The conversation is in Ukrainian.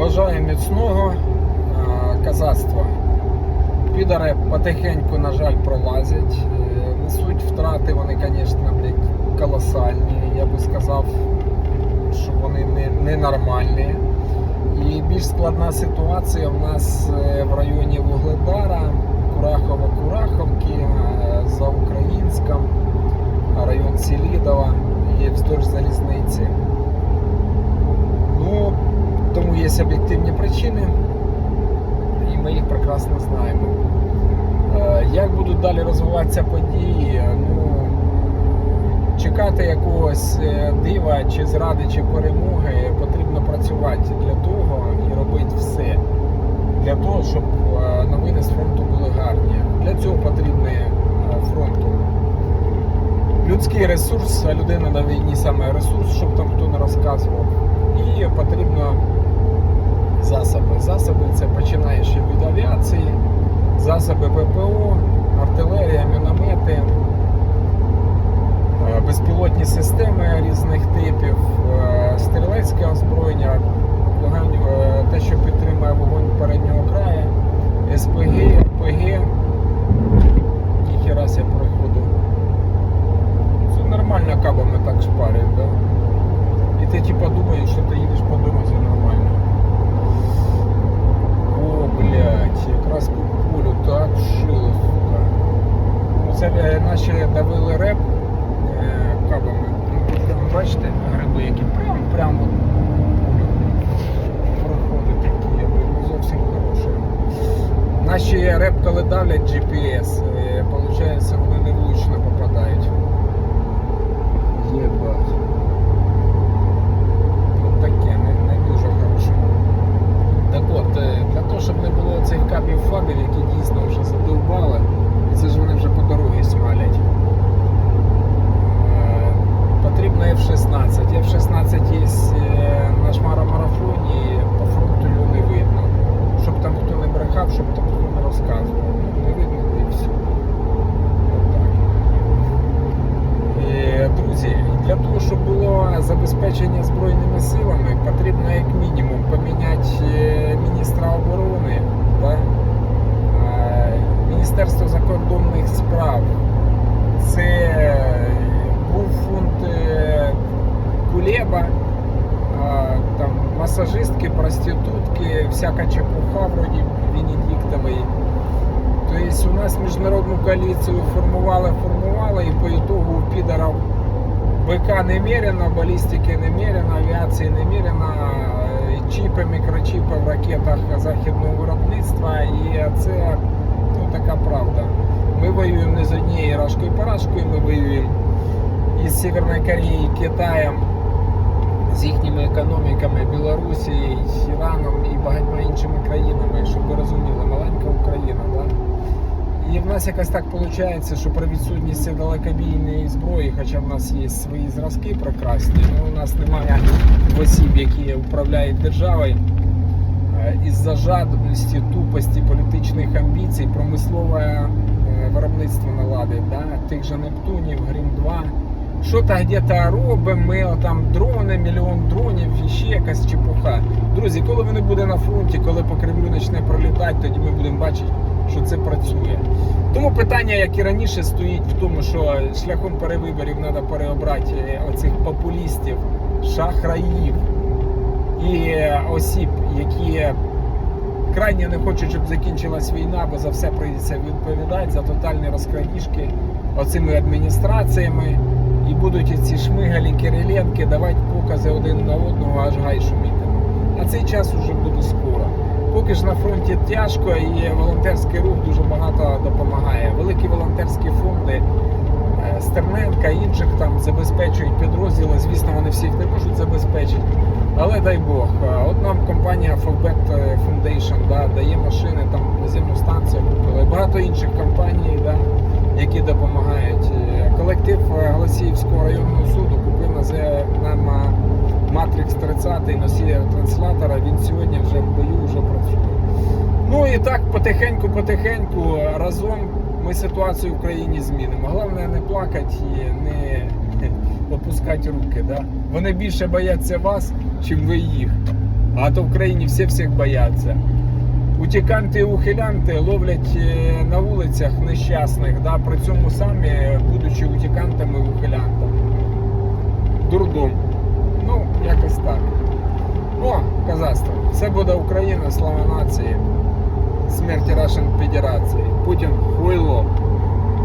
Бажаю міцного е, казацтва. Підари потихеньку, на жаль, пролазять. Е, Несуть втрати, вони, звісно, колосальні. Я би сказав, що вони ненормальні. І більш складна ситуація в нас е, в районі Вугледара, Курахова-Кураховки, е, за Українськом, район Селідова і вздовж залізниці. Ну, є об'єктивні причини, і ми їх прекрасно знаємо. Е, Як будуть далі розвиватися події? Ну, чекати якогось е, дива, чи зради, чи перемоги потрібно працювати для того і робити все для того, щоб е, новини з фронту були гарні. Для цього потрібний е, фронту людський ресурс, людина на війні саме ресурс, щоб там хто не розказував. І потрібно засоби. Це починаючи від авіації, засоби ППО, артилерія, міномети, е, безпілотні системи різних типів, е, стрілецьке озброєння, е, те, що підтримує вогонь переднього краю, СПГ, РПГ. Бачите, гриби, які прям прям от проходять такі, я зовсім хороші. Наші репкали давлять GPS, получається, вони не влучно попадають. Єбать. Ну таке, не, не дуже хороше. Так от, е, для того, щоб не було цих кабів фабів, які дійсно вже задовбали, і це ж вони вже по дорозі смалять. Е, Потрібно F-16. F-16 є на шмаромарафоні, по фронту його не видно. Щоб там хто не брехав, щоб там хто не розказував. Не видно і все. Е, Друзі, для того, щоб було забезпечення збройними силами, потрібно як мінімум там масажистки, проститутки, всяка чепуха вроді Венедиктової. Тобто у нас міжнародну коаліцію формували, формували, і по ітогу у підарів БК немерено, балістики немерено, авіації немерено, е, чіпи, мікрочіпи в ракетах західного виробництва. І це ну, така правда. Ми воюємо не з однією рашкою парашкою, ми воюємо із Северної Кореї, Китаєм, з їхніми економіками, Білорусією, Іраном і багатьма іншими країнами, щоб ви розуміли, маленька Україна. Да? І в нас якось так виходить, що при відсутності далекобійної зброї, хоча в нас є свої зразки прекрасні, але у нас немає осіб, які управляють державою. Е, Із-за жадності, тупості, політичних амбіцій, промислове е, виробництво наладить, да? тих же Нептунів, Грім 2. Що то где-то робимо, ми там дрони, мільйон дронів, і ще якась чепуха. Друзі, коли вони буде на фронті, коли по Кремлю почне пролітати, тоді ми будемо бачити, що це працює. Тому питання, як і раніше, стоїть в тому, що шляхом перевиборів треба переобрати е, оцих популістів, шахраїв і осіб, які крайне не хочуть, щоб закінчилась війна, бо за все прийдеться відповідати, за тотальні розкрадіжки оцими адміністраціями. І будуть ці шмигалі Кириленки давати покази один на одного, аж гай шумітиме. А цей час уже буде скоро. Поки ж на фронті тяжко і волонтерський рух дуже багато допомагає. Великі волонтерські фонди е, Стерненка інших там забезпечують підрозділи. Звісно, вони всіх не можуть забезпечити. Але дай Бог, Е, от нам компанія Fallback Foundation да, дає машини, там наземну станцію купили. Багато інших компаній, да, які допомагають. Колектив е, Голосіївського районного суду купив на е, 30 носія транслятора. Він сьогодні вже в бою вже працює. Ну і так потихеньку-потихеньку разом ми ситуацію в країні змінимо. Головне не плакати і не опускати руки. Да? Вони більше бояться вас, чим ви їх. А то в країні всі всіх бояться. Утіканти і ухилянти ловлять е, на вулицях нещасних, да, при цьому самі, будучи утікантами і ухилянтами. Дурдом. Ну, якось так. О, казацтво. Все буде Україна, слава нації. Смерті Рашен Федерації. Путін хуйло.